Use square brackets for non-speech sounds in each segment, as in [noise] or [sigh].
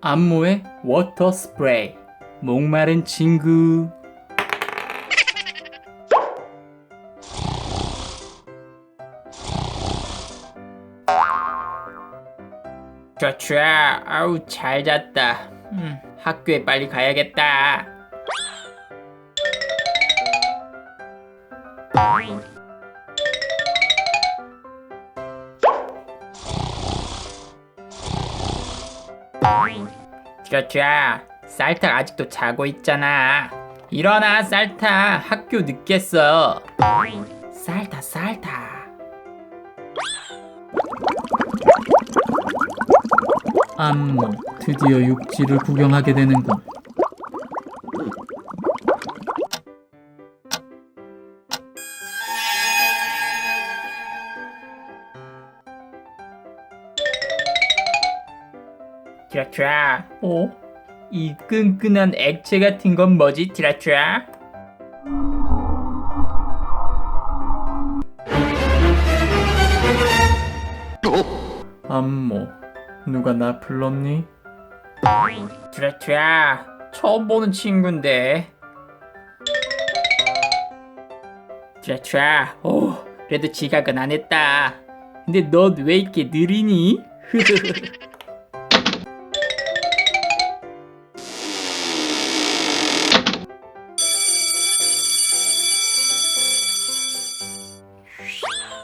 안모의 워터 스프레이. 목마른 친구. 좋아 아우 잘 잤다. 음, 학교에 빨리 가야겠다 좋아 쌀타 아직도 자고 있잖아. 일어나 쌀타 학교 늦겠어. 쌀타 쌀타 안모 드디어 육지를 구경하게 되는군 티라트라 어? 이 끈끈한 액체 같은 건 뭐지 티라트라? 안모 누가 나 불렀니? 티라트라 처음 보는 친구인데 티라트라 오 그래도 지각은 안 했다 근데 너왜 이렇게 느리니? [laughs]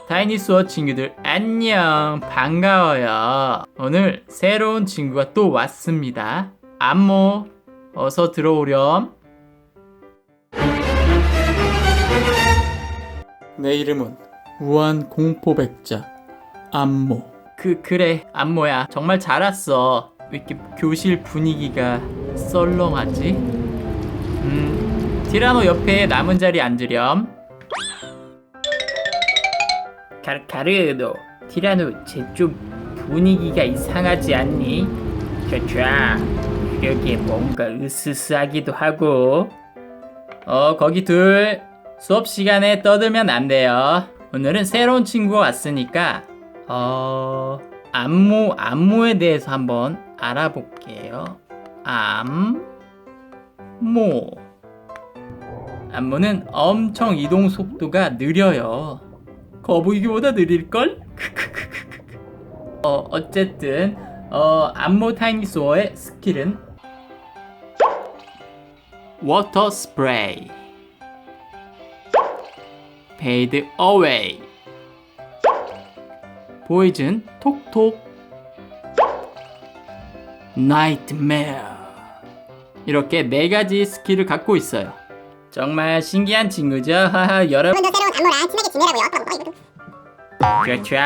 다이니스워 친구들 안녕. 반가워요. 오늘 새로운 친구가 또 왔습니다. 안모 어서 들어오렴. 내 이름은 우한 공포백자 안모. 그 그래. 안모야. 정말 잘 왔어. 왜 이렇게 교실 분위기가 썰렁하지? 음 티라노 옆에 남은 자리 앉으렴 카르카르 너 티라노 쟤좀 분위기가 이상하지 않니? 촤촤 여기에 뭔가 으스스하기도 하고. 어 거기 둘 수업 시간에 떠들면 안 돼요. 오늘은 새로운 친구가 왔으니까 어 안무 안무에 대해서 한번 알아볼게요. 안무. 안무는 엄청 이동 속도가 느려요 거북이보다 느릴걸? [laughs] 어, 어쨌든 어, 안모 타이니소어의 스킬은? 워터 스프레이 페이드 어웨이 보이즌 톡톡 나이트메어 이렇게 네 가지 스킬을 갖고 있어요 정말 신기한 친구죠 하하 여러분 여러분도 새로운 안무랑 친하게 지내라고요. 그렇죠.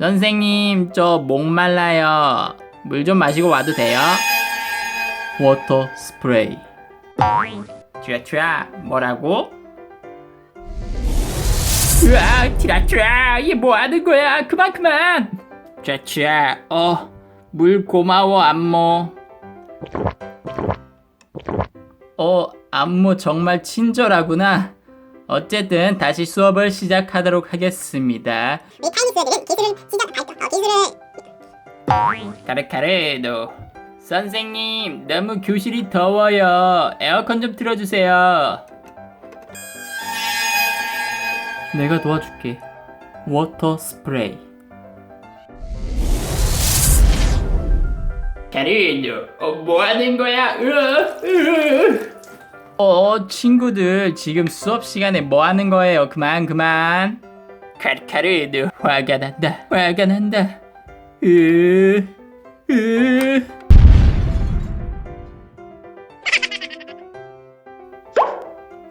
선생님, 저 목말라요. 물 좀 마시고 와도 돼요? 워터 스프레이. 쥐라쥐라, 뭐라고? 으아, 티라쥐라, 이게 뭐 하는 거야? 그만, 그만! 쥐라쥐라, 어, 물 고마워, 안모. 어, 안모 정말 친절하구나. 어쨌든 다시 수업을 시작하도록 하겠습니다. 우리 타이니스들은 기술을 시작할까? 어, 기술을 카르카르도 선생님 너무 교실이 더워요. 에어컨 좀 틀어주세요. 내가 도와줄게. 워터 스프레이. 카르도 어, 뭐 하는 거야? 으어, 으어. 어 친구들 지금 수업 시간에 뭐 하는 거예요? 그만 그만. 카르카르도 화가 난다. 화가 난다. 으, 으.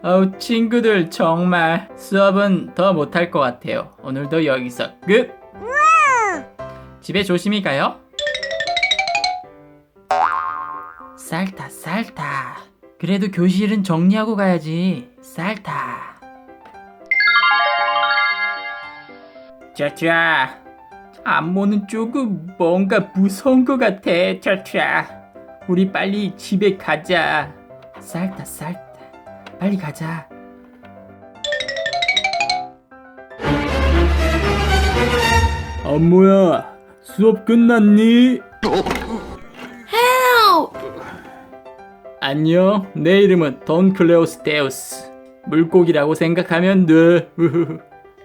어우 친구들 정말 수업은 더 못할 것 같아요. 오늘도 여기서 끝. 집에 조심히 가요. 쌀타 쌀타. 그래도 교실은 정리하고 가야지. 쌀타. 차차. 안무는 조금 뭔가 무서운 것 같아. 차차. 우리 빨리 집에 가자. 쌀타 쌀타. 빨리 가자. 안무야, 수업 끝났니? 어? 안녕 내 이름은 던클레오스 데우스. 물고기라고 생각하면 돼.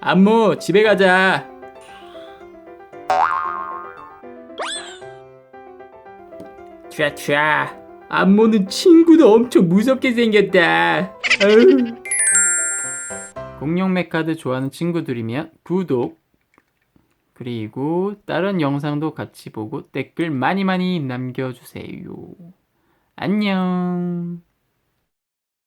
안모 집에 가자. 촤촤 안모는 친구도 엄청 무섭게 생겼다. 공룡 메카드 좋아하는 친구들이면 구독. 그리고 다른 영상도 같이 보고 댓글 많이 많이 남겨주세요. 안녕.